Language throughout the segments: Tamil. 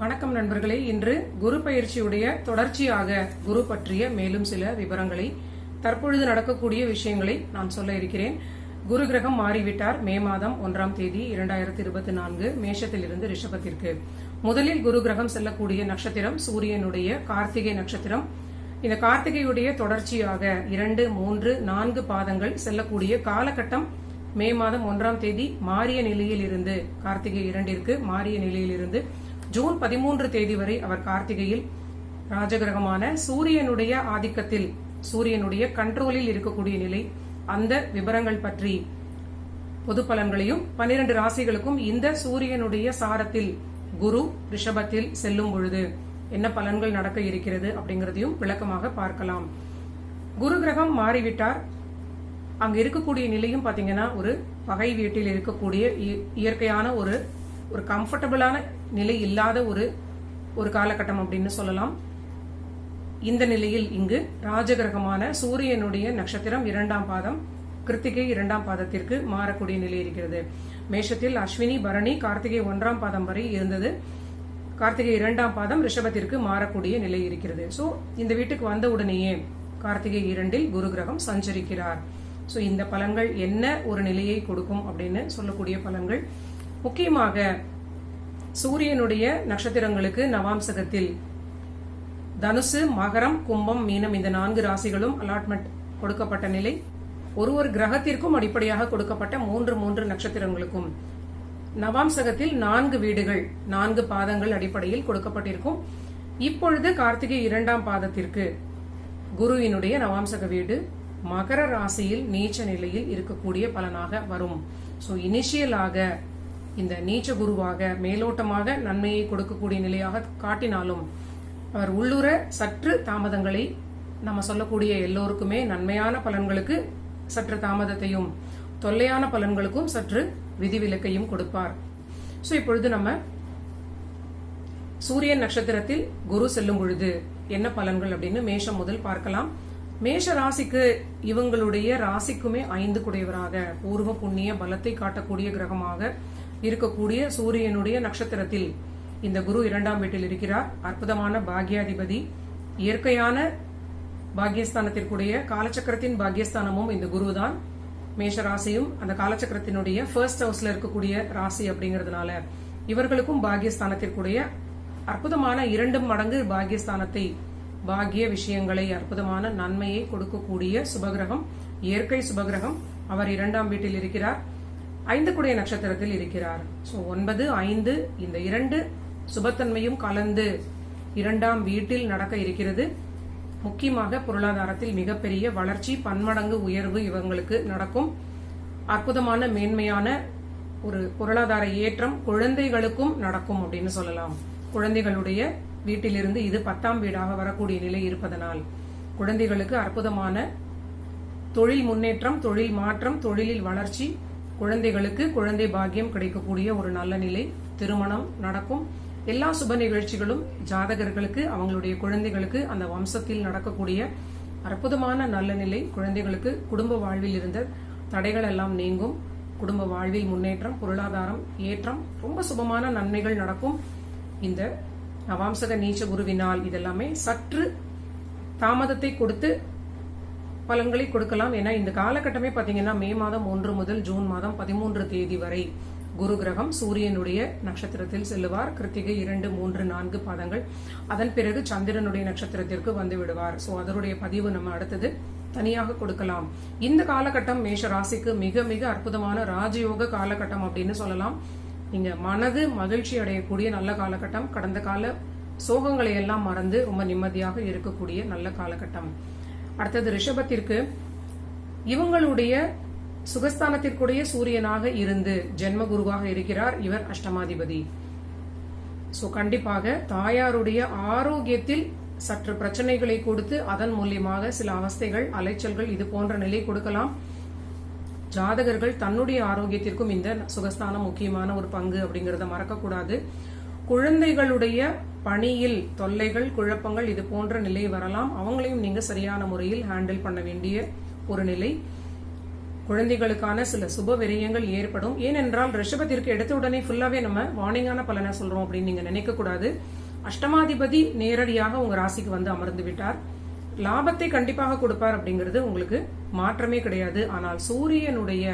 வணக்கம் நண்பர்களே. இன்று குரு பயிற்சியுடைய தொடர்ச்சியாக குரு பற்றிய மேலும் சில விவரங்களை தற்பொழுது நடக்கக்கூடிய விஷயங்களை நான் சொல்ல இருக்கிறேன். குரு கிரகம் மாறிவிட்டார். மே மாதம் ஒன்றாம் தேதி இரண்டாயிரத்தி இருபத்தி நான்கு மேஷத்திலிருந்து ரிஷபத்திற்கு. முதலில் குரு கிரகம் செல்லக்கூடிய நட்சத்திரம் சூரியனுடைய கார்த்திகை நட்சத்திரம். இந்த கார்த்திகையுடைய தொடர்ச்சியாக இரண்டு மூன்று நான்கு பாதங்கள் செல்லக்கூடிய காலகட்டம் மே மாதம் ஒன்றாம் தேதி மாறிய நிலையில் இருந்து கார்த்திகை இரண்டிற்கு மாறிய நிலையில் இருந்து ஜூன் பதிமூன்று தேதி வரை அவர் கார்த்திகையில் ராஜகிரகமான சூரியனுடைய ஆதிக்கத்தில் சூரியனுடைய கண்ட்ரோலில் இருக்கக்கூடிய நிலை அந்த விவரங்கள் பற்றி பொது பலன்களையும் பன்னிரண்டு ராசிகளுக்கும் இந்த சூரியனுடைய சாரத்தில் குரு ரிஷபத்தில் செல்லும் பொழுது என்ன பலன்கள் நடக்க இருக்கிறது அப்படிங்கறதையும் விளக்கமாக பார்க்கலாம். குரு கிரகம் மாறிவிட்டார். அங்க இருக்கக்கூடிய நிலையும் பாத்தீங்கன்னா ஒரு பகை வீட்டில் இருக்கக்கூடிய இயற்கையான ஒரு ஒரு கம்ஃபர்டபுளான நிலை இல்லாத ஒரு ஒரு காலகட்டம் அப்படின்னு சொல்லலாம். இந்த நிலையில் இங்கு ராஜகிரகமான சூரியனுடைய நட்சத்திரம் இரண்டாம் பாதம் கிருத்திகை இரண்டாம் பாதத்திற்கு மாறக்கூடிய நிலை இருக்கிறது. மேஷத்தில் அஸ்வினி பரணி கார்த்திகை ஒன்றாம் பாதம் வரை இருந்தது. கார்த்திகை இரண்டாம் பாதம் ரிஷபத்திற்கு மாறக்கூடிய நிலை இருக்கிறது. சோ இந்த வீட்டுக்கு வந்த உடனேயே கார்த்திகை இரண்டில் குரு கிரகம் சஞ்சரிக்கிறார். சோ இந்த பலன்கள் என்ன ஒரு நிலையை கொடுக்கும் அப்படின்னு சொல்லக்கூடிய பலன்கள் முக்கியமாக சூரியனுடைய நட்சத்திரங்களுக்கு நவாம்சகத்தில் தனுசு மகரம் கும்பம் மீனம் இந்த நான்கு ராசிகளும் அலாட்மெண்ட் கொடுக்கப்பட்ட நிலை. ஒரு ஒரு கிரகத்திற்கும் அடிப்படையாக கொடுக்கப்பட்ட மூன்று மூன்று நட்சத்திரங்களுக்கும். நவாம்சகத்தில் நான்கு வீடுகள் நான்கு பாதங்கள் அடிப்படையில் கொடுக்கப்பட்டிருக்கும். இப்பொழுது கார்த்திகை இரண்டாம் பாதத்திற்கு குருவினுடைய நவாம்சக வீடு மகர ராசியில் நீச்ச நிலையில் இருக்கக்கூடிய பலனாக வரும். சோ இனிஷியலாக இந்த நீச்ச குருவாக மேலோட்டமாக நன்மையை கொடுக்கக்கூடிய நிலையாக காட்டினாலும் அவர் உள்ளுர சற்று தாமதங்களை நம்ம சொல்லக்கூடிய எல்லோருக்குமே நன்மையான பலன்களுக்கு சற்று தாமதத்தையும் தொல்லையான பலன்களுக்கும் சற்று விதிவிலக்கையும் கொடுப்பார். சோ இப்பொழுது நம்ம சூரியன் நட்சத்திரத்தில் குரு செல்லும் பொழுது என்ன பலன்கள் அப்படின்னு மேஷம் முதல் பார்க்கலாம். மேஷ ராசிக்கு இவங்களுடைய ராசிக்குமே ஐந்து குடையவராக பூர்வ புண்ணிய பலத்தை காட்டக்கூடிய கிரகமாக இருக்கக்கூடிய சூரியனுடைய நட்சத்திரத்தில் இந்த குரு இரண்டாம் வீட்டில் இருக்கிறார். அற்புதமான பாக்யாதிபதி. இயற்கையான பாக்யஸ்தானத்திற்குடைய காலச்சக்கரத்தின் பாக்யஸ்தானமும் இந்த குரு தான் மேஷ ராசியும் அந்த காலச்சக்கரத்தினுடைய ஃபர்ஸ்ட் ஹவுஸ்ல இருக்கக்கூடிய ராசி அப்படிங்கறதுனால இவர்களுக்கும் பாக்யஸ்தானத்திற்குடைய அற்புதமான இரண்டு மடங்கு பாக்யஸ்தானத்தை பாகிய விஷயங்களை அற்புதமான நன்மையை கொடுக்கக்கூடிய சுபகிரகம் இயற்கை சுபகிரகம். அவர் இரண்டாம் வீட்டில் இருக்கிறார். ஐந்து குடைய நட்சத்திரத்தில் இருக்கிறார். ஸோ ஒன்பது ஐந்து இந்த இரண்டு சுபத்தன்மையும் கலந்து இரண்டாம் வீட்டில் நடக்க இருக்கிறது. முக்கியமாக பொருளாதாரத்தில் மிகப்பெரிய வளர்ச்சி பன்மடங்கு உயர்வு இவங்களுக்கு நடக்கும். அற்புதமான மேன்மையான ஒரு பொருளாதார ஏற்றம் குழந்தைகளுக்கும் நடக்கும் அப்படின்னு சொல்லலாம். குழந்தைகளுடைய வீட்டிலிருந்து இது பத்தாம் வீடாக வரக்கூடிய நிலை இருப்பதனால் குழந்தைகளுக்கு அற்புதமான தொழில் முன்னேற்றம் தொழில் மாற்றம் தொழிலில் வளர்ச்சி குழந்தைகளுக்கு குழந்தை பாக்கியம் கிடைக்கக்கூடிய ஒரு நல்ல நிலை திருமணம் நடக்கும். எல்லா சுப நிகழ்ச்சிகளும் ஜாதகர்களுக்கு அவங்களுடைய குழந்தைகளுக்கு அந்த வம்சத்தில் நடக்கக்கூடிய அற்புதமான நல்ல நிலை குழந்தைகளுக்கு குடும்ப வாழ்வில் இருந்த தடைகள் எல்லாம் நீங்கும். குடும்ப வாழ்வில் முன்னேற்றம் பொருளாதாரம் ஏற்றம் ரொம்ப சுபமான நன்மைகள் நடக்கும். இந்த நவாம்சக நீச்ச குருவினால் இதெல்லாமே சற்று தாமதத்தை கொடுத்து பலன்களை கொடுக்கலாம். ஏன்னா இந்த காலகட்டமே பார்த்தீங்கன்னா மே மாதம் ஒன்று முதல் ஜூன் மாதம் பதிமூன்று தேதி வரை குரு கிரகம் சூரியனுடைய நட்சத்திரத்தில் செல்லுவார். கிருத்திகை இரண்டு மூன்று நான்கு பாதங்கள். அதன் பிறகு சந்திரனுடைய நட்சத்திரத்திற்கு வந்து விடுவார். சோ அதனுடைய பதிவு நம்ம அடுத்தது தனியாக கொடுக்கலாம். இந்த காலகட்டம் மேஷ ராசிக்கு மிக மிக அற்புதமான ராஜயோக காலகட்டம் அப்படின்னு சொல்லலாம். நீங்க மனது மகிழ்ச்சி அடையக்கூடிய நல்ல காலகட்டம். கடந்த கால சோகங்களை எல்லாம் மறந்து ரொம்ப நிம்மதியாக இருக்கக்கூடிய நல்ல காலகட்டம். அடுத்தது ரிஷபத்திற்கு இவங்களுடைய சுகஸ்தானத்திற்குடைய சூரியனாக இருந்து ஜென்ம குருவாக இருக்கிறார் இவர் அஷ்டமாதிபதி. சோ கண்டிப்பாக தாயாருடைய ஆரோக்கியத்தில் சற்று பிரச்சனைகளை கொடுத்து அதன் மூலியமாக சில அவஸ்தைகள் அலைச்சல்கள் இது போன்ற நிலை கொடுக்கலாம். ஜாதகர்கள் தன்னுடைய ஆரோக்கியத்திற்கும் இந்த சுகஸ்தானம் முக்கியமான ஒரு பங்கு அப்படிங்கறத மறக்கக்கூடாது. குழந்தைகளுடைய பணியில் தொல்லைகள் குழப்பங்கள் இது போன்ற நிலை வரலாம். அவங்களையும் நீங்க சரியான முறையில் ஹேண்டில் பண்ண வேண்டிய ஒரு நிலை. குழந்தைகளுக்கான சில சுப விரயங்கள் ஏற்படும். ஏனென்றால் ரிஷபத்திற்கு எடுத்த உடனே ஃபுல்லாவே நம்ம வார்னிங்கான பலனை சொல்றோம் அப்படின்னு நீங்க நினைக்க கூடாது. அஷ்டமாதிபதி நேரடியாக உங்க ராசிக்கு வந்து அமர்ந்து விட்டார். லாபத்தை கண்டிப்பாக கொடுப்பார் அப்படிங்கிறது உங்களுக்கு மாற்றமே கிடையாது. ஆனால் சூரியனுடைய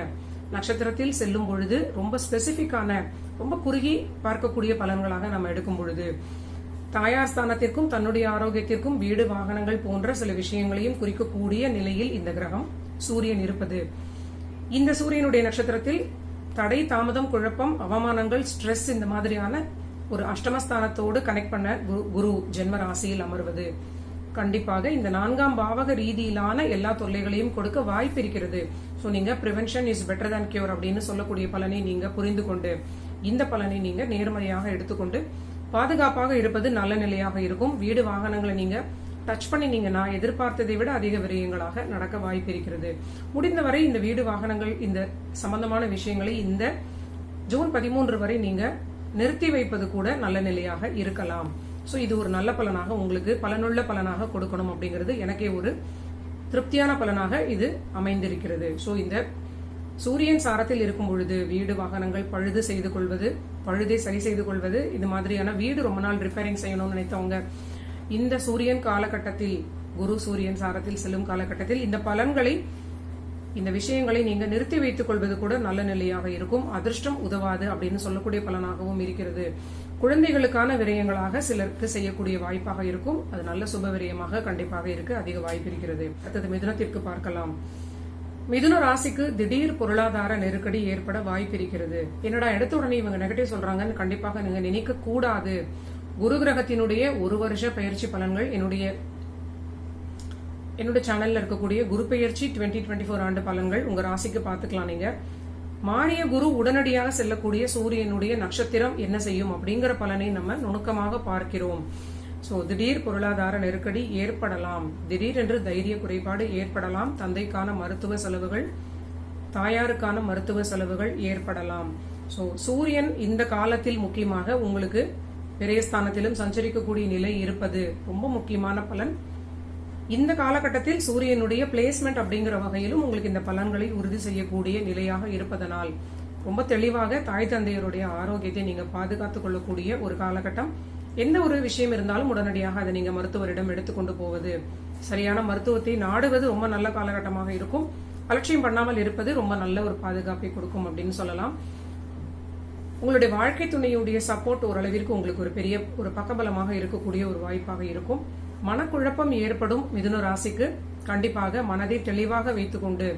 நட்சத்திரத்தில் செல்லும் பொழுது ரொம்ப ஸ்பெசிபிக்கான ரொம்ப குறுகி பார்க்கக்கூடிய பலன்களாக நம்ம எடுக்கும் பொழுது தாயார் ஸ்தானத்திற்கும் தன்னுடைய ஆரோக்கியத்திற்கும் வீடு வாகனங்கள் போன்ற சில விஷயங்களையும் குறிக்கக்கூடிய நிலையில் இந்த கிரகம் சூரியன் இருப்பது. இந்த சூரியனுடைய நட்சத்திரத்தில் தடை தாமதம் குழப்பம் அவமானங்கள் ஸ்ட்ரெஸ் இந்த மாதிரியான ஒரு அஷ்டமஸ்தானத்தோடு கனெக்ட் பண்ண குரு- குரு ஜென்ம ராசியில் அமர்வது. கண்டிப்பாக இந்த நான்காம் பாவக ரீதியிலான எல்லா தொல்லைகளையும் கொடுக்க வாய்ப்பு இருக்கிறது. ஸோ நீங்க prevention is better than cure அப்படின்னு சொல்லக்கூடிய பலனை நீங்க புரிந்து கொண்டு இந்த பலனை நீங்க நேர்மறையாக எடுத்துக்கொண்டு பாதுகாப்பாக இருப்பது நல்ல நிலையாக இருக்கும். வீடு வாகனங்களை நீங்க டச் பண்ணினீங்கன்னா எதிர்பார்த்ததை விட அதிக விரயங்களாக நடக்க வாய்ப்பு இருக்கிறது. முடிந்தவரை இந்த வீடு வாகனங்கள் இந்த சம்பந்தமான விஷயங்களை இந்த ஜூன் பதிமூன்று வரை நீங்க நிறுத்தி வைப்பது கூட நல்ல நிலையாக இருக்கலாம். ஸோ இது ஒரு நல்ல பலனாக உங்களுக்கு பலனுள்ள பலனாக கொடுக்கணும் அப்படிங்கிறது எனக்கே ஒரு திருப்தியான பலனாக இது அமைந்திருக்கிறது. ஸோ இந்த சூரியன் சாரத்தில் இருக்கும் பொழுது வீடு வாகனங்கள் பழுது செய்து கொள்வது பழுதை சரி செய்து கொள்வது இது மாதிரியான வீடு ரொம்ப நாள் ரிப்பேரிங் செய்யணும்னு நினைத்தவங்க இந்த சூரியன் காலகட்டத்தில் குரு சூரியன் சாரத்தில் செல்லும் காலகட்டத்தில் இந்த பலன்களை இந்த விஷயங்களை நீங்க நிறுத்தி வைத்துக் கொள்வது கூட நல்ல நிலையாக இருக்கும். அதிர்ஷ்டம் உதவாது அப்படின்னு சொல்லக்கூடிய பலனாகவும் இருக்கிறது. குழந்தைகளுக்கான விரயங்களாக சிலருக்கு செய்யக்கூடிய வாய்ப்பாக இருக்கும். அது நல்ல சுப விரயமாக கண்டிப்பாக இருக்கு. அதிக வாய்ப்பு இருக்கிறது. அடுத்தது மிதுனத்திற்கு பார்க்கலாம். மிதுன ராசிக்கு திடீர் பொருளாதார நெருக்கடி ஏற்பட வாய்ப்பு இருக்கிறது. என்னடா எடுத்த உடனே இவங்க நெகட்டிவ் சொல்றாங்கன்னு கண்டிப்பாக நீங்க நினைக்க கூடாது. குரு கிரகத்தினுடைய ஒரு வருஷ பயிற்சி பலன்கள் என்னுடைய என்னோட சேனல்ல இருக்கக்கூடிய குரு பெயர்ச்சி டுவெண்ட்டி டுவெண்ட்டி ஃபோர் ஆண்டு பலன்கள் உங்க ராசிக்கு பாத்துக்கலாம் நீங்க. மானிய குரு உடனடியாக செல்லக்கூடிய சூரியனுடைய நட்சத்திரம் என்ன செய்யும் அப்படிங்கிற பலனை நம்ம நுணுக்கமாக பார்க்கிறோம். சோ திடீர் பொருளாதார நெருக்கடி ஏற்படலாம். திடீரென்று தைரிய குறைபாடு ஏற்படலாம். தந்தைக்கான மருத்துவ செலவுகள் தாயாருக்கான மருத்துவ செலவுகள் ஏற்படலாம். சோ சூரியன் இந்த காலத்தில் முக்கியமாக உங்களுக்கு விரயஸ்தானத்திலும் சஞ்சரிக்கக்கூடிய நிலை இருப்பது ரொம்ப முக்கியமான பலன். இந்த காலகட்டத்தில் சூரியனுடைய பிளேஸ்மெண்ட் அப்படிங்கிற வகையிலும் உங்களுக்கு இந்த பலன்களை உறுதி செய்யக்கூடிய நிலையாக இருப்பதனால் ரொம்ப தெளிவாக தாய் தந்தையருடைய ஆரோக்கியத்தை நீங்க பாதுகாத்துக் கொள்ளக்கூடிய ஒரு காலகட்டம். எந்த ஒரு விஷயம் இருந்தாலும் உடனடியாக அதை நீங்க மருத்துவரிடம் எடுத்துக்கொண்டு போவது. சரியான மருத்துவத்தை நாடுவது ரொம்ப நல்ல காலகட்டமாக இருக்கும். அலட்சியம் பண்ணாமல் இருப்பது ரொம்ப நல்ல ஒரு பாதுகாப்பை கொடுக்கும் அப்படின்னு சொல்லலாம். உங்களுடைய வாழ்க்கை துணையுடைய சப்போர்ட் ஓரளவிற்கு உங்களுக்கு ஒரு பெரிய ஒரு பக்கபலமாக இருக்கக்கூடிய ஒரு வாய்ப்பாக இருக்கும். மனக்குழப்பம் ஏற்படும் மிதுன ராசிக்கு கண்டிப்பாக மனதை தெளிவாக வைத்துக்கொண்டு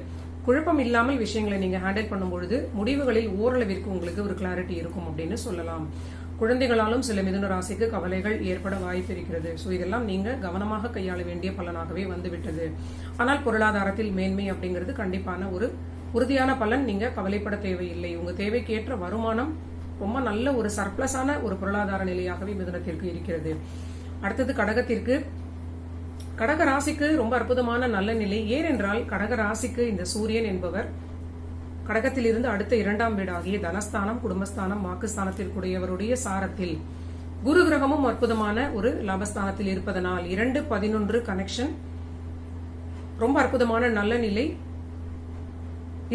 குழப்பம் இல்லாமல் விஷயங்களை நீங்க ஹேண்டில் பண்ணும்பொழுது முடிவுகளில் ஓரளவிற்கு உங்களுக்கு ஒரு கிளாரிட்டி இருக்கும் அப்படின்னு சொல்லலாம். குழந்தைகளாலும் சில மிதுன ராசிக்கு கவலைகள் ஏற்பட வாய்ப்பு இருக்கிறது. ஸோ இதெல்லாம் நீங்க கவனமாக கையாள வேண்டிய பலனாகவே வந்துவிட்டது. ஆனால் பொருளாதாரத்தில் மேன்மை அப்படிங்கிறது கண்டிப்பான ஒரு உறுதியான பலன். நீங்க கவலைப்பட தேவையில்லை. உங்க தேவைக்கேற்ற வருமானம் ரொம்ப நல்ல ஒரு சர்ப்ளஸான ஒரு பொருளாதார நிலையாகவே மிதுனத்திற்கு இருக்கிறது. அடுத்தது கடகத்திற்கு. கடக ராசிக்கு ரொம்ப அற்புதமான நல்ல நிலை. ஏனென்றால் கடக ராசிக்கு இந்த சூரியன் என்பவர் கடகத்திலிருந்து அடுத்த இரண்டாம் வீடாகிய தனஸ்தானம் குடும்பஸ்தானம் வாக்குஸ்தானத்திற்குடையவருடைய சாரத்தில். குரு கிரகமும் அற்புதமான ஒரு லாபஸ்தானத்தில் இருப்பதனால் இரண்டு பதினொன்று கனெக்ஷன் ரொம்ப அற்புதமான நல்ல நிலை.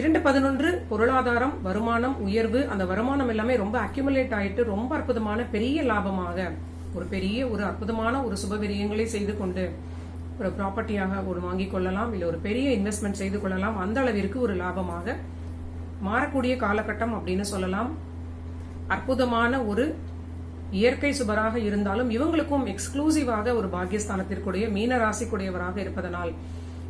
இரண்டு பதினொன்று பொருளாதாரம் வருமானம் உயர்வு அந்த வருமானம் எல்லாமே ரொம்ப அக்யூமுலேட் ஆயிட்டு ரொம்ப அற்புதமான பெரிய லாபமாக ஒரு பெரிய ஒரு அற்புதமான ஒரு சுபவிரியங்களை செய்து கொண்டு ஒரு ப்ராப்பர்ட்டியாக ஒரு வாங்கிக் கொள்ளலாம் இல்லை ஒரு பெரிய இன்வெஸ்ட்மெண்ட் செய்து கொள்ளலாம் அந்த அளவிற்கு ஒரு லாபமாக மாறக்கூடிய காலகட்டம் அப்படின்னு சொல்லலாம். அற்புதமான ஒரு இயற்கை சுபராக இருந்தாலும் இவங்களுக்கும் எக்ஸ்க்ளூசிவாக ஒரு பாக்கியஸ்தானத்திற்குடைய மீன ராசிக்குடையவராக இருப்பதனால்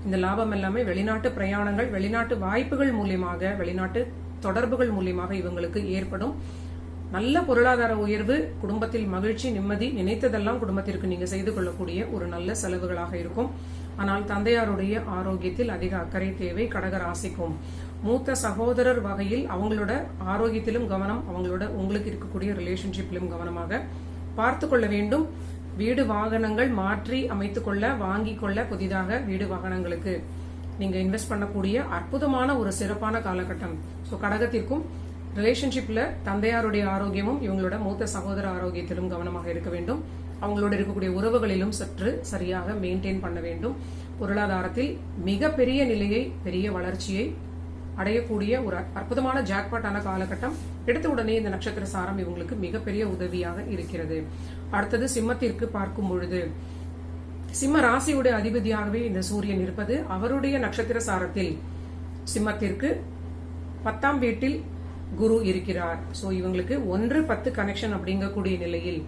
இந்த லாபம் எல்லாமே வெளிநாட்டு பிரயாணங்கள் வெளிநாட்டு வாய்ப்புகள் மூலியமாக வெளிநாட்டு தொடர்புகள் மூலியமாக இவங்களுக்கு ஏற்படும். நல்ல பொருளாதார உயர்வு குடும்பத்தில் மகிழ்ச்சி நிம்மதி நினைத்ததெல்லாம் குடும்பத்திற்கு நீங்க செய்து கொள்ளக்கூடிய ஒரு நல்ல செலவுகளாக இருக்கும். ஆனால் தந்தையாருடைய ஆரோக்கியத்தில் அதிக அக்கறை தேவை கடக ராசிக்கும். மூத்த சகோதரர் வகையில் அவங்களோட ஆரோக்கியத்திலும் கவனம் அவங்களோட உங்களுக்கு இருக்கக்கூடிய ரிலேஷன்ஷிப்பிலும் கவனமாக பார்த்து கொள்ள வேண்டும். வீடு வாகனங்கள் மாற்றி அமைத்துக் கொள்ள கொள்ள புதிதாக வீடு வாகனங்களுக்கு நீங்க இன்வெஸ்ட் பண்ணக்கூடிய அற்புதமான ஒரு சிறப்பான காலகட்டம். ஸோ கடகத்திற்கும் ரிலேஷன்ஷிப்பில் தந்தையாருடைய ஆரோக்கியமும் இவங்களோட மூத்த சகோதர ஆரோக்கியத்திலும் கவனமாக இருக்க வேண்டும். அவங்களோட இருக்கக்கூடிய உறவுகளிலும் சற்று சரியாக மெயின்டைன் பண்ண வேண்டும். பொருளாதாரத்தில் மிகப்பெரிய நிலையை பெரிய வளர்ச்சியை அடையக்கூடிய ஒரு அற்புதமான ஜாக்பாட்டான காலகட்டம். எடுத்த உடனே இந்த நட்சத்திர சாரம் இவங்களுக்கு மிகப்பெரிய உதவியாக இருக்கிறது. அடுத்தது சிம்மத்திற்கு பார்க்கும் பொழுது சிம்ம ராசியுடைய அதிபதியாகவே இந்த சூரியன் இருப்பது அவருடைய நட்சத்திர சாரத்தில் சிம்மத்திற்கு பத்தாம் வீட்டில் குரு இருக்கிறார். ஸோ இவங்களுக்கு ஒன்று பத்து கனெக்ஷன் அப்படிங்கக்கூடிய நிலையில்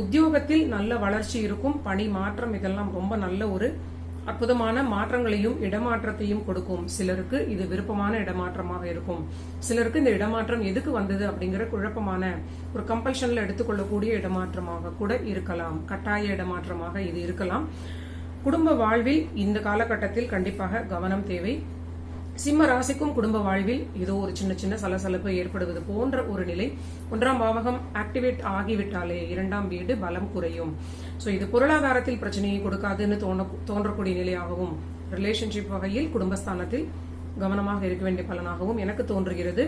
உத்தியோகத்தில் நல்ல வளர்ச்சி இருக்கும். பணி மாற்றம் இதெல்லாம் ரொம்ப நல்ல ஒரு அற்புதமான மாற்றங்களையும் இடமாற்றத்தையும் கொடுக்கும். சிலருக்கு இது விருப்பமான இடமாற்றமாக இருக்கும். சிலருக்கு இந்த இடமாற்றம் எதுக்கு வந்தது அப்படிங்கிற குழப்பமான ஒரு கம்பல்ஷன்ல எடுத்துக்கொள்ளக்கூடிய இடமாற்றமாக கூட இருக்கலாம். கட்டாய இடமாற்றமாக இது இருக்கலாம். குடும்ப வாழ்வில் இந்த காலகட்டத்தில் கண்டிப்பாக கவனம் தேவை. சிம்ம ராசிக்கும் குடும்ப வாழ்வில் ஏதோ ஒரு சின்ன சின்ன சலசலப்பு ஏற்படுவது போன்ற ஒரு நிலை ஒன்றாம் பாவகம் ஆக்டிவேட் ஆகிவிட்டாலே இரண்டாம் வீடு பலம் குறையும். ஸோ இது பொருளாதாரத்தில் பிரச்சனையை கொடுக்காதுன்னு தோண தோன்றக்கூடிய நிலையாகவும் ரிலேஷன்ஷிப் வகையில் குடும்பஸ்தானத்தில் கவனமாக இருக்க வேண்டிய பலனாகவும் எனக்கு தோன்றுகிறது.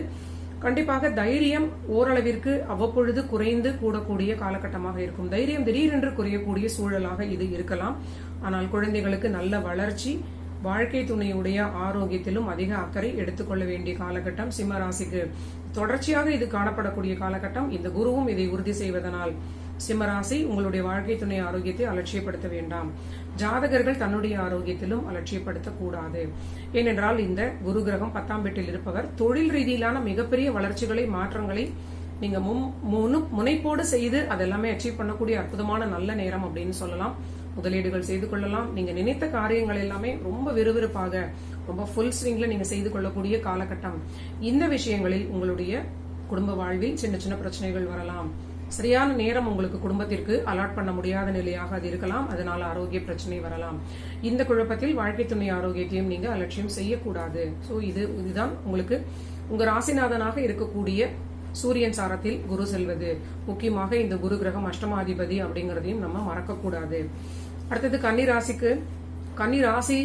கண்டிப்பாக தைரியம் ஓரளவிற்கு அவ்வப்பொழுது குறைந்து கூடக்கூடிய காலகட்டமாக இருக்கும். தைரியம் திடீரென்று குறையக்கூடிய சூழலாக இது இருக்கலாம். ஆனால் குழந்தைகளுக்கு நல்ல வளர்ச்சி வாழ்க்கை துணையுடைய ஆரோக்கியத்திலும் அதிக அக்கறை எடுத்துக்கொள்ள வேண்டிய காலகட்டம் சிம்ம ராசிக்கு. தொடர்ச்சியாக இது காணப்படக்கூடிய காலகட்டம் இந்த குருவும் இதை உறுதி செய்வதனால் சிம்மராசி உங்களுடைய வாழ்க்கை துணை ஆரோக்கியத்தை அலட்சியப்படுத்த வேண்டாம். ஜாதகர்கள் தன்னுடைய ஆரோக்கியத்திலும் அலட்சியப்படுத்த கூடாது ஏனென்றால் இந்த குரு கிரகம் பத்தாம் வீட்டில் இருப்பவர் தொழில் ரீதியிலான மிகப்பெரிய வளர்ச்சிகளை மாற்றங்களை நீங்க முன் முனு- முனைப்போடு செய்து அதெல்லாமே அச்சீவ் பண்ணக்கூடிய அற்புதமான நல்ல நேரம் அப்படின்னு சொல்லலாம். முதலீடுகள் செய்து கொள்ளலாம். நீங்க நினைத்த காரியங்கள் எல்லாமே ரொம்ப விறுவிறுப்பாக ரொம்ப ஃபுல் ஸ்விங்ல நீங்க செய்து கொள்ளக்கூடிய காலகட்டம். இந்த விஷயங்களில் உங்களுடைய குடும்ப வாழ்வில் சின்ன சின்ன பிரச்சனைகள் வரலாம். சரியான நேரம் உங்களுக்கு குடும்பத்திற்கு அலாட் பண்ண முடியாத நிலையாக அது இருக்கலாம். அதனால ஆரோக்கிய பிரச்சனை வரலாம். இந்த குழப்பத்தில் வாழ்க்கை துணை ஆரோக்கியத்தையும் நீங்க அலட்சியம் செய்யக்கூடாது. சோ இது இதுதான் உங்களுக்கு உங்க ராசிநாதனாக இருக்கக்கூடிய சூரியன் சாரத்தில் குரு செல்வது. முக்கியமாக இந்த குரு கிரகம் அஷ்டமாதிபதி அப்படிங்கறதையும் நம்ம மறக்கக்கூடாது. அடுத்தது கன்னி ராசிக்கு. கன்னி ராசி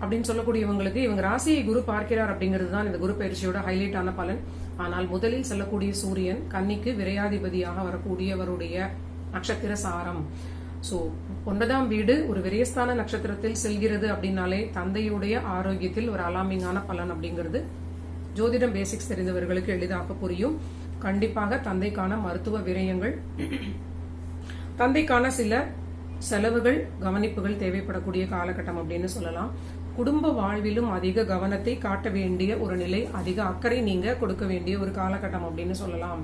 அப்படின்னு சொல்லக்கூடியவங்களுக்கு இவங்க ராசியை குரு பார்க்கிறார் அப்படிங்கிறது தான் இந்த குரு பயிற்சியோட ஹைலைட் ஆன பலன். ஆனால் முதலில் செல்லக்கூடிய சூரியன் கன்னிக்கு விரையாதிபதியாக வரக்கூடியவருடைய நட்சத்திர சாரம். ஸோ ஒன்பதாம் வீடு ஒரு விரயஸ்தான நட்சத்திரத்தில் செல்கிறது அப்படின்னாலே தந்தையுடைய ஆரோக்கியத்தில் ஒரு அலாமிங்கான பலன் அப்படிங்கிறது ஜோதிடம் பேசிக்ஸ் தெரிந்தவர்களுக்கு எளிதாக புரியும். கண்டிப்பாக தந்தைக்கான மருத்துவ விரயங்கள். தந்தைக்கான சில செலவுகள் கவனிப்புகள் தேவைப்படக்கூடிய காலகட்டம் அப்படின்னு சொல்லலாம். குடும்ப வாழ்விலும் அதிக கவனத்தை காட்ட வேண்டிய ஒரு நிலை அதிக அக்கறை நீங்க கொடுக்க வேண்டிய ஒரு காலகட்டம் அப்படின்னு சொல்லலாம்.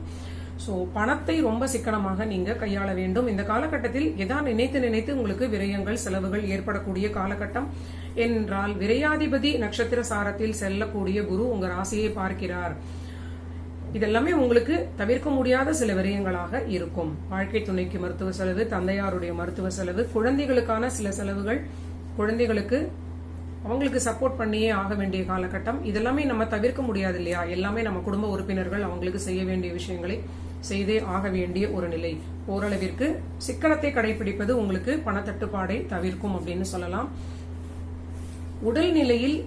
ஸோ பணத்தை ரொம்ப சிக்கனமாக நீங்க கையாள வேண்டும். இந்த காலகட்டத்தில் எதா நினைத்து நினைத்து உங்களுக்கு விரயங்கள் செலவுகள் ஏற்படக்கூடிய காலகட்டம் என்றால் விரையாதிபதி நட்சத்திர சாரத்தில் செல்லக்கூடிய குரு உங்க ராசியை பார்க்கிறார். இதெல்லாமே உங்களுக்கு தவிர்க்க முடியாத சில விரயங்களாக இருக்கும். வாழ்க்கை துணைக்கு மருத்துவ செலவு தந்தையாருடைய மருத்துவ செலவு குழந்தைகளுக்கான சில செலவுகள் குழந்தைகளுக்கு அவங்களுக்கு சப்போர்ட் பண்ணியே ஆக வேண்டிய காலகட்டம். இதெல்லாமே நம்ம தவிர்க்க முடியாது இல்லையா? எல்லாமே நம்ம குடும்ப உறுப்பினர்கள் அவங்களுக்கு செய்ய வேண்டிய விஷயங்களை செய்தே ஆக வேண்டிய ஒரு நிலை. ஓரளவிற்கு சிக்கனத்தை கடைபிடிப்பது உங்களுக்கு பணத்தட்டுப்பாடை தவிர்க்கும் அப்படின்னு சொல்லலாம். உடல் நிலையில்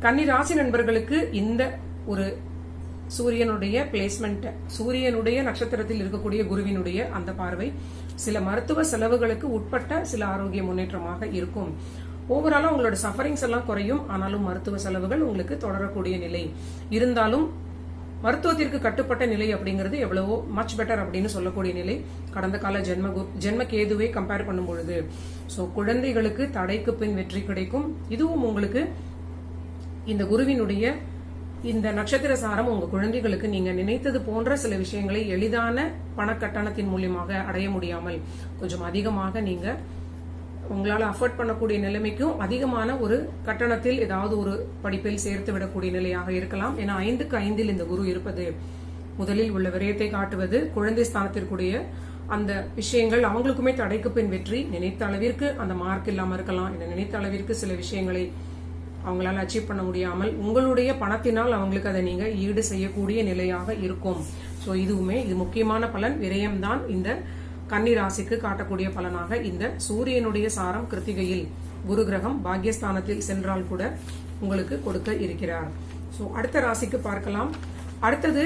கன்னி ராசி நண்பர்களுக்கு இந்த ஒரு சூரியனுடைய பிளேஸ்மெண்ட் சூரியனுடைய நட்சத்திரத்தில் இருக்கக்கூடிய குருவினுடைய அந்த பார்வை சில மருத்துவ செலவுகளுக்கு உட்பட்ட சில ஆரோக்கிய முன்னேற்றமாக இருக்கும். ஓவராலா உங்களோட சஃபரிங்ஸ் எல்லாம் குறையும். ஆனாலும் மருத்துவ செலவுகள் உங்களுக்கு தொடரக்கூடிய நிலை. இருந்தாலும் மருத்துவத்திற்கு கட்டுப்பட்ட நிலை அப்படிங்கிறது எவ்வளவோ மச் பெட்டர் அப்படின்னு சொல்லக்கூடிய நிலை. கடந்த கால ஜென்ம கு- ஜென்ம கேதுவை கம்பேர் பண்ணும் பொழுது சோ குழந்தைகளுக்கு தடைக்கு பின் வெற்றி கிடைக்கும். இதுவும் உங்களுக்கு இந்த குருவினுடைய இந்த நட்சத்திர சாரம் உங்க குழந்தைகளுக்கு நீங்க நினைத்தது போன்ற சில விஷயங்களை எளிதான பணக்கட்டணத்தின் மூலியமாக அடைய முடியாமல் கொஞ்சம் அதிகமாக நீங்க உங்களால் அஃபோர்ட் பண்ணக்கூடிய நிலைமைக்கும் அதிகமான ஒரு கட்டணத்தில் ஏதாவது ஒரு படிப்பில் சேர்த்து விடக்கூடிய நிலையாக இருக்கலாம். ஏன்னா ஐந்துக்கு ஐந்தில் இந்த குரு இருப்பது முதலில் உள்ள விரயத்தை காட்டுவது குழந்தை ஸ்தானத்திற்குரிய அந்த விஷயங்கள் அவங்களுக்குமே தடைக்கு பின் வெற்றி. நினைத்த அளவிற்கு அந்த மார்க் இல்லாமல் இருக்கலாம். இல்லை நினைத்த அளவிற்கு சில விஷயங்களை அவங்களால அச்சீவ் பண்ண முடியாமல் உங்களுடைய பணத்தினால் அவங்களுக்கு அதை நீங்க ஈடு செய்யக்கூடிய நிலையாக இருக்கும். சோ இதுவுமே இது முக்கியமான பலன். விரயம்தான் இந்த கன்னி ராசிக்கு காட்டக்கூடிய பலனாக இந்த சூரியனுடைய சாரம் கிருத்திகையில் குரு கிரகம் பாக்யஸ்தானத்தில் சென்றால் கூட உங்களுக்கு கொடுக்க இருக்கிறார். சோ அடுத்த ராசிக்கு பார்க்கலாம். அடுத்தது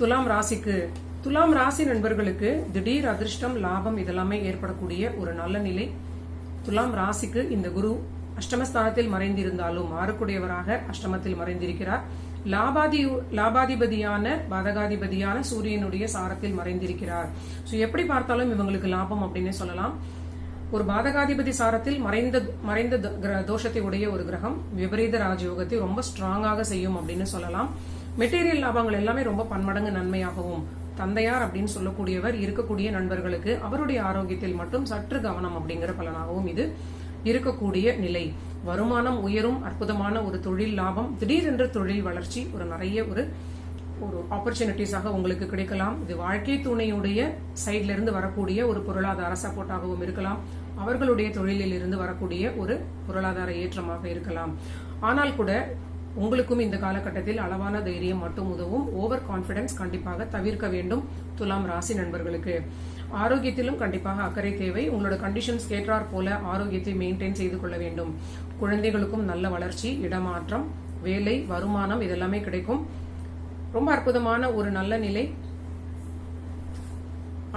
துலாம் ராசிக்கு. துலாம் ராசி நண்பர்களுக்கு திடீர் அதிர்ஷ்டம் லாபம் இதெல்லாமே ஏற்படக்கூடிய ஒரு நல்ல நிலை. துலாம் ராசிக்கு இந்த குரு அஷ்டமஸ்தானத்தில் மறைந்திருந்தாலும் ஆறுக்குடையவராக அஷ்டமத்தில் மறைந்திருக்கிறார். லாபாதி லாபாதிபதியான பாதகாதிபதியான சூரியனுடைய சாரத்தில் மறைந்திருக்கிறார். ஸோ எப்படி பார்த்தாலும் இவங்களுக்கு லாபம் அப்படின்னு சொல்லலாம். ஒரு பாதகாதிபதி சாரத்தில் மறைந்த மறைந்த கிர- தோஷத்தை உடைய ஒரு கிரகம் விபரீத ராஜயோகத்தை ரொம்ப ஸ்ட்ராங்காக செய்யும் அப்படின்னு சொல்லலாம். மெட்டீரியல் லாபங்கள் எல்லாமே ரொம்ப பன்மடங்கு நன்மையாகவும் தந்தையார் அப்படின்னு சொல்லக்கூடியவர் இருக்கக்கூடிய நண்பர்களுக்கு அவருடைய ஆரோக்கியத்தில் மட்டும் சற்று கவனம் அப்படிங்கிற பலனாகவும் இது. இருக்கக்கூடிய நிலை. வருமானம் உயரும் அற்புதமான ஒரு தொழில் லாபம் திடீரென்று தொழில் வளர்ச்சி ஒரு நிறைய ஒரு ஒரு ஆப்பர்ச்சுனிட்டிஸாக உங்களுக்கு கிடைக்கலாம். இது வாழ்க்கை துணையுடைய சைட்ல இருந்து வரக்கூடிய ஒரு பொருளாதார சப்போர்ட்டாகவும் இருக்கலாம். அவர்களுடைய தொழிலில் இருந்து வரக்கூடிய ஒரு பொருளாதார ஏற்றமாக இருக்கலாம். ஆனால் கூட உங்களுக்கும் இந்த காலகட்டத்தில் அளவான தைரியம் மட்டும் உதவும். ஓவர் கான்பிடன்ஸ் கண்டிப்பாக தவிர்க்க வேண்டும். துலாம் ராசி நண்பர்களுக்கு. ஆரோக்கியத்திலும் கண்டிப்பாக அக்கறை தேவை. உங்களோட கண்டிஷன்ஸ் கேட்டார் போல ஆரோக்கியத்தை மெயின்டைன் செய்து கொள்ள வேண்டும். குழந்தைகளுக்கும் நல்ல வளர்ச்சி இடமாற்றம் வேலை வருமானம் இதெல்லாமே கிடைக்கும். ரொம்ப அற்புதமான ஒரு நல்ல நிலை.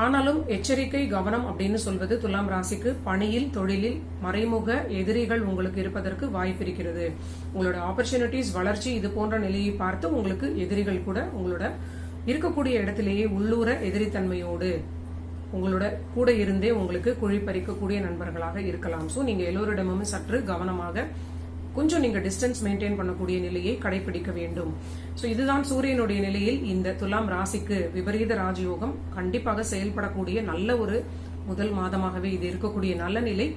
ஆனாலும் எச்சரிக்கை கவனம் அப்படின்னு சொல்வது துலாம் ராசிக்கு பணியில் தொழிலில் மறைமுக எதிரிகள் உங்களுக்கு இருப்பதற்கு வாய்ப்பு இருக்கிறது. உங்களோட ஆப்பர்ச்சுனிட்டிஸ் வளர்ச்சி இது போன்ற நிலையை பார்த்து உங்களுக்கு எதிரிகள் கூட உங்களோட இருக்கக்கூடிய இடத்திலேயே உள்ளூர எதிரித்தன்மையோடு உங்களோட கூட இருந்தே உங்களுக்கு குழி பறிக்கக்கூடிய நண்பர்களாக இருக்கலாம். ஸோ நீங்க எல்லோரிடமும் சற்று கவனமாக கொஞ்சம் நீங்க டிஸ்டன்ஸ் மெயின்டைன் பண்ணக்கூடிய நிலையை கடைபிடிக்க வேண்டும். ஸோ இதுதான் சூரியனுடைய நிலையில் இந்த துலாம் ராசிக்கு விபரீத ராஜயோகம். கண்டிப்பாக செயல்படக்கூடிய நல்ல ஒரு முதல் மாதமாகவே இது இருக்கக்கூடிய நல்ல நிலை.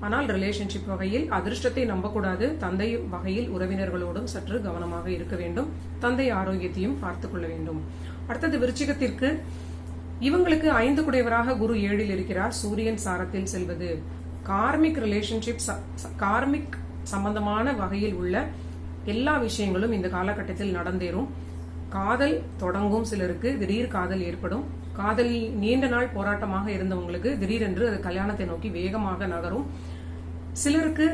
ஆனால் ரிலேஷன்ஷிப் வகையில் அதிர்ஷ்டத்தை நம்பக்கூடாது. தந்தை வகையில் உறவினர்களோடும் சற்று கவனமாக இருக்க வேண்டும். தந்தை ஆரோக்கியத்தையும் பார்த்துக் கொள்ள வேண்டும். அடுத்தது விருச்சிகத்திற்கு இவங்களுக்கு ஐந்து குடையவராக குரு ஏழில் இருக்கிறார். சூரியன் சாரத்தில் செல்வது. கார்மிக் ரிலேஷன்ஷிப் கார்மிக் சம்பந்தமான வகையில் உள்ள எல்லா விஷயங்களும் இந்த காலகட்டத்தில் நடந்தேறும். காதல் தொடங்கும் சிலருக்கு திடீர் காதல் ஏற்படும். காதலில் நீண்ட நாள் போராட்டமாக இருந்தவங்களுக்கு திடீரென்று அது கல்யாணத்தை நோக்கி வேகமாக நகரும். சிலருக்கு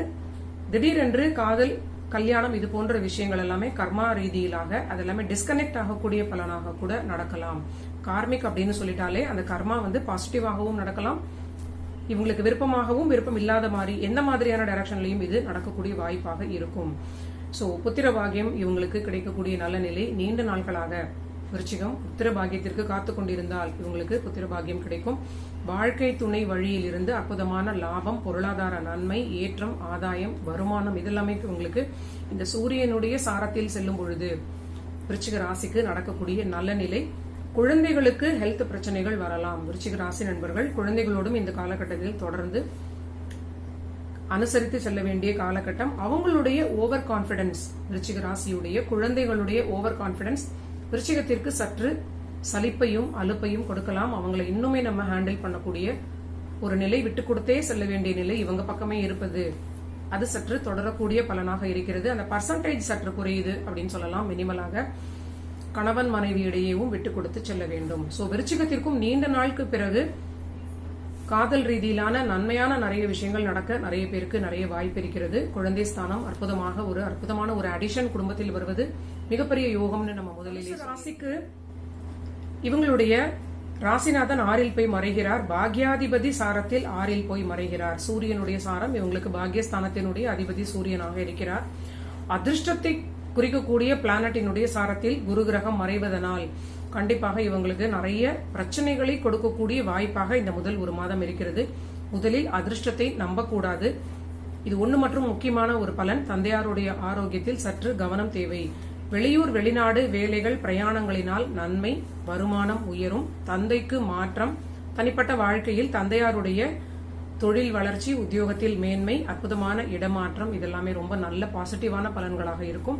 திடீரென்று காதல் கல்யாணம் இது போன்ற விஷயங்கள் எல்லாமே கர்மா ரீதியிலாக அது எல்லாமே டிஸ்கனெக்ட் ஆகக்கூடிய பலனாக கூட நடக்கலாம். கார்மிக் அப்படின்னு சொல்லிட்டாலே அந்த கர்மா வந்து பாசிட்டிவாகவும் நடக்கலாம். இவங்களுக்கு விருப்பமாகவும் விருப்பம் இல்லாத மாதிரி எந்த மாதிரியான டைரக்ஷன்லையும் இது நடக்கக்கூடிய வாய்ப்பாக இருக்கும். ஸோ புத்திர பாகியம் இவங்களுக்கு கிடைக்கக்கூடிய நல்ல நிலை நீண்ட நாட்களாக. விருச்சிகம் புத்திர பாகியத்திற்கு காத்து கொண்டிருந்தால் இவங்களுக்கு புத்திர பாகியம் கிடைக்கும். வாழ்க்கை துணை வழியில் இருந்து அற்புதமான லாபம் பொருளாதார நன்மை ஏற்றம் ஆதாயம் வருமானம் இதெல்லாமே இவங்களுக்கு இந்த சூரியனுடைய சாரத்தில் செல்லும் பொழுது விருச்சிக ராசிக்கு நடக்கக்கூடிய நல்ல நிலை. குழந்தைகளுக்கு ஹெல்த் பிரச்சனைகள் வரலாம். விருச்சிக ராசி நண்பர்கள் குழந்தைகளோடும் இந்த காலகட்டத்தில் தொடர்ந்து அனுசரித்து செல்ல வேண்டிய காலகட்டம். அவங்களுடைய ஓவர் கான்பிடன்ஸ் விருச்சிக ராசியுடைய குழந்தைகளுடைய ஓவர் கான்பிடன்ஸ் விருச்சிகத்திற்கு சற்று சலிப்பையும் அலுப்பையும் கொடுக்கலாம். அவங்களை இன்னுமே நம்ம ஹேண்டில் பண்ணக்கூடிய ஒரு நிலை விட்டு கொடுத்தே செல்ல வேண்டிய நிலை இவங்க பக்கமே இருப்பது. அது சற்று தொடரக்கூடிய பலனாக இருக்கிறது. அந்த பர்சன்டேஜ் சற்று குறையுது அப்படின்னு சொல்லலாம். மினிமலாக கணவன் மனைவி இடையேவும் விட்டு கொடுத்து செல்ல வேண்டும். சோ விருச்சிகத்திற்கும் நீண்ட நாளுக்கு பிறகு காதல் ரீதியிலான நன்மையான நிறைய விஷயங்கள் நடக்க நிறைய பேருக்கு நிறைய வாய்ப்பு இருக்கிறது. குழந்தை ஸ்தானம் அற்புதமாக ஒரு அற்புதமான ஒரு அடிஷன் குடும்பத்தில் வருவது மிகப்பெரிய யோகம்னு நம்ம முதலிலே ராசிக்கு இவங்களுடைய ராசிநாதன் ஆறில் போய் மறைகிறார். பாக்யாதிபதி சாரத்தில் ஆறில் போய் மறைகிறார். சூரியனுடைய சாரம் இவங்களுக்கு பாக்யஸ்தானத்தினுடைய அதிபதி சூரியனாக இருக்கிறார். அதிர்ஷ்டத்தை குறிக்கக்கூடிய பிளானட்டினுடைய சாரத்தில் குரு கிரகம் மறைவதனால். கண்டிப்பாக இவங்களுக்கு நிறைய பிரச்சனைகளை கொடுக்கக்கூடிய வாய்ப்பாக இந்த முதல் ஒரு மாதம் இருக்கிறது. முதலில் அதிர்ஷ்டத்தை நம்பக்கூடாது. இது ஒண்ணு மற்றும் முக்கியமான ஒரு பலன். தந்தையாருடைய ஆரோக்கியத்தில் சற்று கவனம் தேவை. வெளியூர் வெளிநாடு வேலைகள் பிரயாணங்களினால் நன்மை வருமானம் உயரும். தந்தைக்கு மாற்றம். தனிப்பட்ட வாழ்க்கையில் தந்தையாருடைய தொழில் வளர்ச்சி உத்தியோகத்தில் மேன்மை அற்புதமான இடமாற்றம் இதெல்லாமே ரொம்ப நல்ல பாசிட்டிவான பலன்களாக இருக்கும்.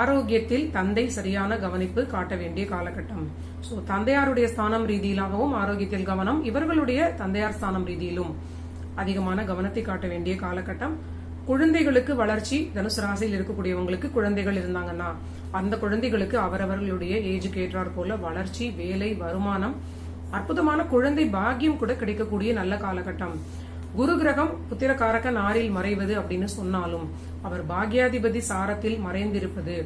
ஆரோக்கியத்தில் தந்தை சரியான கவனிப்பு காட்ட வேண்டிய காலகட்டம். சோ தந்தையாருடைய ஸ்தானம் ரீதியிலாகவும் ஆரோக்கியத்தில் கவனம் இவர்களுடைய தந்தையார் ஸ்தானம் ரீதியிலும் அதிகமான கவனத்தை காட்ட வேண்டிய காலகட்டம். குழந்தைகளுக்கு வளர்ச்சி தனுசு ராசியில் இருக்கக்கூடியவங்களுக்கு குழந்தைகள் இருந்தாங்கன்னா அந்த குழந்தைகளுக்கு அவரவர்களுடைய ஏஜுக்கு ஏற்றாற் போல வளர்ச்சி வேலை வருமானம் அற்புதமான குழந்தை பாக்கியம் கூட கிடைக்கக்கூடிய நல்ல காலகட்டம். குரு கிரகம் புத்திரகாரக நாரில் மறைவது அப்படின்னு சொன்னாலும் அவர் பாக்யாதிபதி சாரத்தில் மறைந்திருப்பது.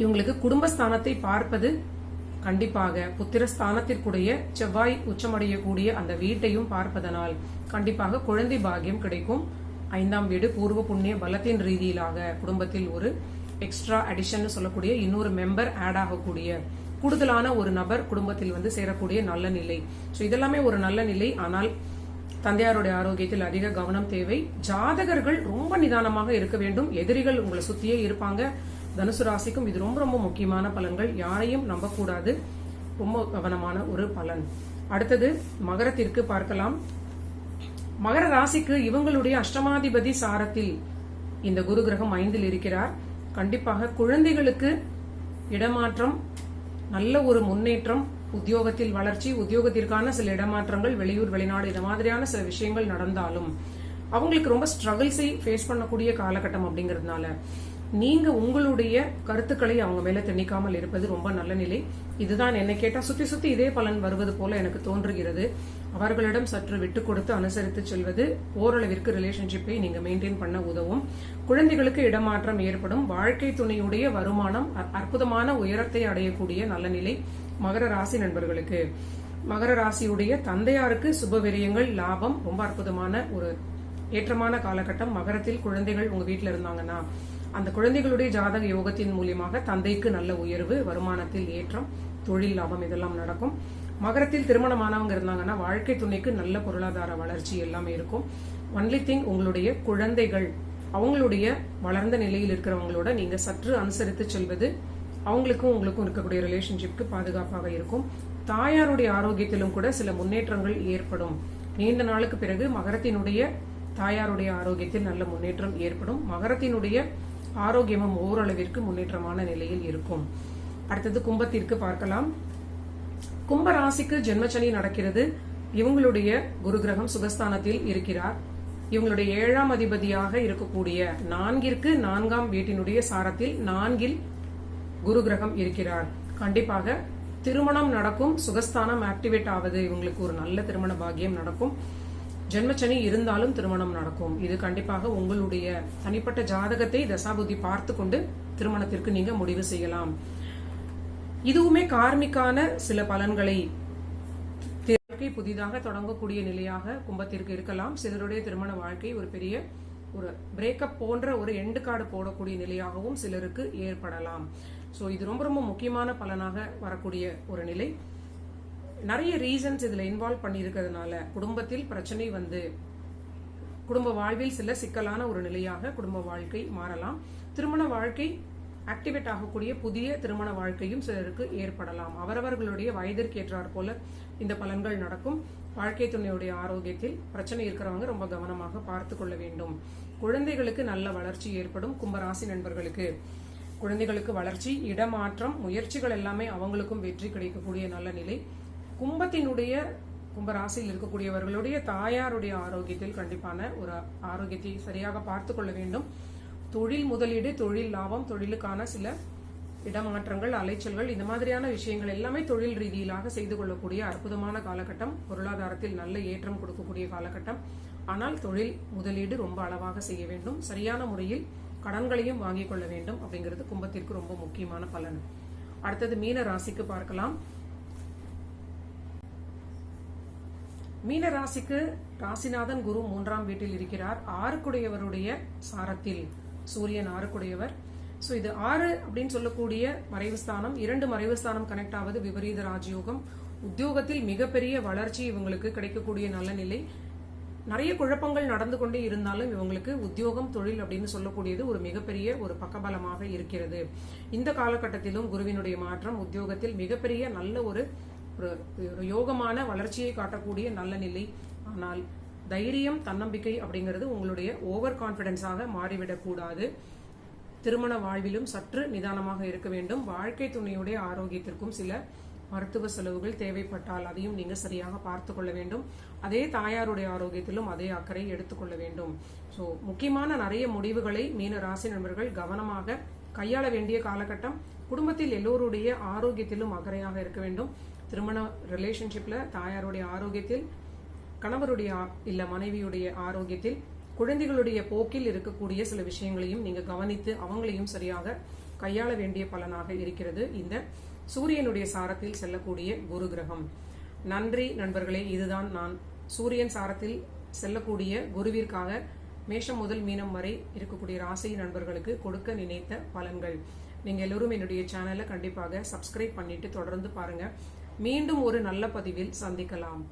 இவங்களுக்கு குடும்பஸ்தானத்தை பார்ப்பது கண்டிப்பாக புத்திரஸ்தானத்திற்குடைய செவ்வாய் உச்சமடையக்கூடிய அந்த வீட்டையும் பார்ப்பதனால் கண்டிப்பாக குழந்தை பாக்கியம் கிடைக்கும். ஐந்தாம் வீடு பூர்வ புண்ணிய பலத்தின் ரீதியிலாக குடும்பத்தில் ஒரு எக்ஸ்ட்ரா அடிஷன் சொல்லக்கூடிய இன்னொரு மெம்பர் ஆட் ஆகக்கூடிய கூடுதலான ஒரு நபர் குடும்பத்தில் வந்து சேரக்கூடிய நல்ல நிலை. ஸோ இதெல்லாமே ஒரு நல்ல நிலை. ஆனால் தந்தையாருடைய ஆரோக்கியத்தில் அதிக கவனம் தேவை. ஜாதகர்கள் ரொம்ப நிதானமாக இருக்க வேண்டும். எதிரிகள் உங்களை சுத்தியே இருப்பாங்க. தனுசு ராசிக்கும் இது ரொம்ப ரொம்ப முக்கியமான பலன்கள். யாரையும் நம்பக்கூடாது. ரொம்ப கவனமான ஒரு பலன். அடுத்தது மகரத்திற்கு பார்க்கலாம். மகர ராசிக்கு இவங்களுடைய அஷ்டமாதிபதி சாரத்தில் இந்த குரு கிரகம் ஐந்தில் இருக்கிறார். கண்டிப்பாக குழந்தைகளுக்கு இடமாற்றம் நல்ல ஒரு முன்னேற்றம் உத்தியோகத்தில் வளர்ச்சி உத்தியோகத்திற்கான சில இடமாற்றங்கள் வெளியூர் வெளிநாடு இந்த மாதிரியான சில விஷயங்கள் நடந்தாலும் அவங்களுக்கு ரொம்ப ஸ்ட்ரகிள்ஸை ஃபேஸ் பண்ணக்கூடிய காலகட்டம் அப்படிங்கிறதுனால. நீங்க உங்களுடைய கருத்துக்களை அவங்க மேல திணிக்காமல் இருப்பது ரொம்ப நல்ல நிலை. இதுதான் என்னை கேட்டா சுத்தி சுத்தி இதே பலன் வருவது போல எனக்கு தோன்றுகிறது. அவர்களிடம் சற்று விட்டு கொடுத்து அனுசரித்து செல்வது ஓரளவிற்கு ரிலேஷன்ஷிப்பை நீங்க மெயின்டைன் பண்ண உதவும். குழந்தைகளுக்கு இடமாற்றம் ஏற்படும். வாழ்க்கை துணையுடைய வருமானம் அ- அற்புதமான உயரத்தை அடையக்கூடிய நல்ல நிலை. மகர ராசி நண்பர்களுக்கு. மகர ராசியுடைய தந்தையாருக்கு சுபவிரியங்கள் லாபம் ரொம்ப அற்புதமான ஒரு ஏற்றமான காலகட்டம். மகரத்தில் குழந்தைகள் உங்க வீட்டில் இருந்தாங்கன்னா அந்த குழந்தைகளுடைய ஜாதக யோகத்தின் மூலியமாக தந்தைக்கு நல்ல உயர்வு வருமானத்தில் ஏற்றம் தொழில் லாபம் இதெல்லாம் நடக்கும். மகரத்தில் திருமணமானவங்க இருந்தாங்கன்னா வாழ்க்கை துணைக்கு நல்ல பொருளாதார வளர்ச்சி எல்லாமே இருக்கும். ஒன்லி திங் உங்களுடைய குழந்தைகள் அவங்களுடைய வளர்ந்த நிலையில் இருக்கிறவங்களோட நீங்க சற்று அனுசரித்து செல்வது அவங்களுக்கும் உங்களுக்கும் இருக்கக்கூடிய ரிலேஷன்ஷிப்க்கு பாதுகாப்பாக இருக்கும். தாயாருடைய ஆரோக்கியத்திலும் கூட சில முன்னேற்றங்கள் ஏற்படும். நீண்ட நாளுக்கு பிறகு மகரத்தினுடைய தாயாருடைய ஆரோக்கியத்தில் நல்ல முன்னேற்றம் ஏற்படும். மகரத்தினுடைய ஆரோக்கியமும் ஓரளவிற்கு முன்னேற்றமான நிலையில் இருக்கும். அடுத்தது கும்பத்திற்கு பார்க்கலாம். கும்ப ராசிக்கு ஜென்மச்சனி நடக்கிறது. இவங்களுடைய குரு கிரகம் சுகஸ்தானத்தில் இருக்கிறார். இவங்களுடைய ஏழாம் அதிபதியாக இருக்கக்கூடிய நான்கிற்கு நான்காம் வீட்டினுடைய சாரத்தில் நான்கில் குரு கிரகம் இருக்கிறார். கண்டிப்பாக திருமணம் நடக்கும் சுகஸ்தானம் ஆக்டிவேட் ஆவது இவங்களுக்கு ஒரு நல்ல திருமண பாக்கியம் நடக்கும். ஜென்மச்சனி இருந்தாலும் திருமணம் நடக்கும். இது கண்டிப்பாக உங்களுடைய தனிப்பட்ட ஜாதகத்தை தசாபுதி பார்த்து கொண்டு திருமணத்திற்கு நீங்க முடிவு செய்யலாம். இதுவுமே கார்மிக்கான சில பலன்களை வாழ்க்கை புதிதாக தொடங்கக்கூடிய நிலையாக கும்பத்திற்கு இருக்கலாம். சிலருடைய திருமண வாழ்க்கை ஒரு பெரிய ஒரு பிரேக்கப் போன்ற ஒரு எண்டு கார்டு போடக்கூடிய நிலையாகவும் சிலருக்கு ஏற்படலாம். ஸோ இது ரொம்ப ரொம்ப முக்கியமான பலனாக வரக்கூடிய ஒரு நிலை. நிறைய ரீசன்ஸ் இதில் இன்வால்வ் பண்ணியிருக்கிறதுனால குடும்பத்தில் பிரச்சனை வந்து குடும்ப வாழ்வில் சில சிக்கலான ஒரு நிலையாக குடும்ப வாழ்க்கை மாறலாம். திருமண வாழ்க்கை ஆக்டிவேட் ஆகக்கூடிய புதிய திருமண வாழ்க்கையும் சிலருக்கு ஏற்படலாம். அவரவர்களுடைய வயதிற்கேற்றாற் போல இந்த பலன்கள் நடக்கும். வாழ்க்கை துணையுடைய ஆரோக்கியத்தில் பிரச்சனை இருக்கிறவங்க ரொம்ப கவனமாக பார்த்து கொள்ள வேண்டும். குழந்தைகளுக்கு நல்ல வளர்ச்சி ஏற்படும். கும்பராசி நண்பர்களுக்கு குழந்தைகளுக்கு வளர்ச்சி இடமாற்றம் முயற்சிகள் எல்லாமே அவங்களுக்கும் வெற்றி கிடைக்கக்கூடிய நல்ல நிலை. கும்பத்தினுடைய கும்பராசியில் இருக்கக்கூடியவர்களுடைய தாயாருடைய ஆரோக்கியத்தில் கண்டிப்பான ஒரு ஆரோக்கியத்தை சரியாக பார்த்து கொள்ள வேண்டும். தொழில் முதலீடு தொழில் லாபம் தொழிலுக்கான சில இடமாற்றங்கள் அலைச்சல்கள் இந்த மாதிரியான விஷயங்கள் எல்லாமே தொழில் ரீதியிலாக செய்து கொள்ளக்கூடிய அற்புதமான காலகட்டம். பொருளாதாரத்தில் நல்ல ஏற்றம் கொடுக்கக்கூடிய காலகட்டம். ஆனால் தொழில் முதலீடு ரொம்ப அளவாக செய்ய வேண்டும். சரியான முறையில் கடன்களையும் வாங்கிக் கொள்ள வேண்டும் அப்படிங்கிறது கும்பத்திற்கு ரொம்ப முக்கியமான பலன். அடுத்தது மீன ராசிக்கு பார்க்கலாம். மீன ராசிக்கு ராசிநாதன் குரு மூன்றாம் வீட்டில் இருக்கிறார். ஆறுக்குடையவருடைய சாரத்தில் சூரியன் ஆறுக்குடையவர். ஸோ இது ஆறு அப்படின்னு சொல்லக்கூடிய மறைவு ஸ்தானம். இரண்டு மறைவு ஸ்தானம் கனெக்ட் ஆவது விபரீத ராஜயோகம். உத்தியோகத்தில் மிகப்பெரிய வளர்ச்சி இவங்களுக்கு கிடைக்கக்கூடிய நல்ல நிலை. நிறைய குழப்பங்கள் நடந்து கொண்டே இருந்தாலும் இவங்களுக்கு உத்தியோகம் தொழில் அப்படின்னு சொல்லக்கூடியது ஒரு மிகப்பெரிய ஒரு பக்கபலமாக இருக்கிறது. இந்த காலகட்டத்திலும் குருவினுடைய மாற்றம் உத்தியோகத்தில் மிகப்பெரிய நல்ல ஒரு ஒரு ஒரு யோகமான வளர்ச்சியை காட்டக்கூடிய நல்ல நிலை. ஆனால் தைரியம் தன்னம்பிக்கை அப்படிங்கிறது உங்களுடைய ஓவர் கான்பிடன்ஸாக மாறிவிடக்கூடாது. திருமண வாழ்விலும் சற்று நிதானமாக இருக்க வேண்டும். வாழ்க்கை துணையுடைய ஆரோக்கியத்திற்கும் சில மருத்துவ செலவுகள் தேவைப்பட்டால் அதையும் நீங்க சரியாக பார்த்து கொள்ள வேண்டும். அதே தாயாருடைய ஆரோக்கியத்திலும் அதே அக்கறை எடுத்துக்கொள்ள வேண்டும். ஸோ முக்கியமான நிறைய முடிவுகளை மீன ராசி நண்பர்கள் கவனமாக கையாள வேண்டிய காலகட்டம் குடும்பத்தில் எல்லோருடைய ஆரோக்கியத்திலும் அக்கறையாக இருக்க வேண்டும். திருமண ரிலேஷன்ஷிப்பில் தாயாருடைய ஆரோக்கியத்தில் கணவருடைய இல்லை மனைவியுடைய ஆரோக்கியத்தில் குழந்தைகளுடைய போக்கில் இருக்கக்கூடிய சில விஷயங்களையும் நீங்கள் கவனித்து அவங்களையும் சரியாக கையாள வேண்டிய பலனாக இருக்கிறது இந்த சூரியனுடைய சாரத்தில் செல்லக்கூடிய குரு கிரகம். நன்றி நண்பர்களே இதுதான் நான். சூரியன் சாரத்தில் செல்லக்கூடிய குருவிற்காக மேஷம் முதல் மீனம் வரை இருக்கக்கூடிய ராசி நண்பர்களுக்கு கொடுக்க நினைத்த பலன்கள். நீங்கள் எல்லோரும் என்னுடைய சேனலை கண்டிப்பாக சப்ஸ்கிரைப் பண்ணிட்டு தொடர்ந்து பாருங்கள் மீண்டும் ஒரு நல்ல பதிவில் சந்திக்கலாம்.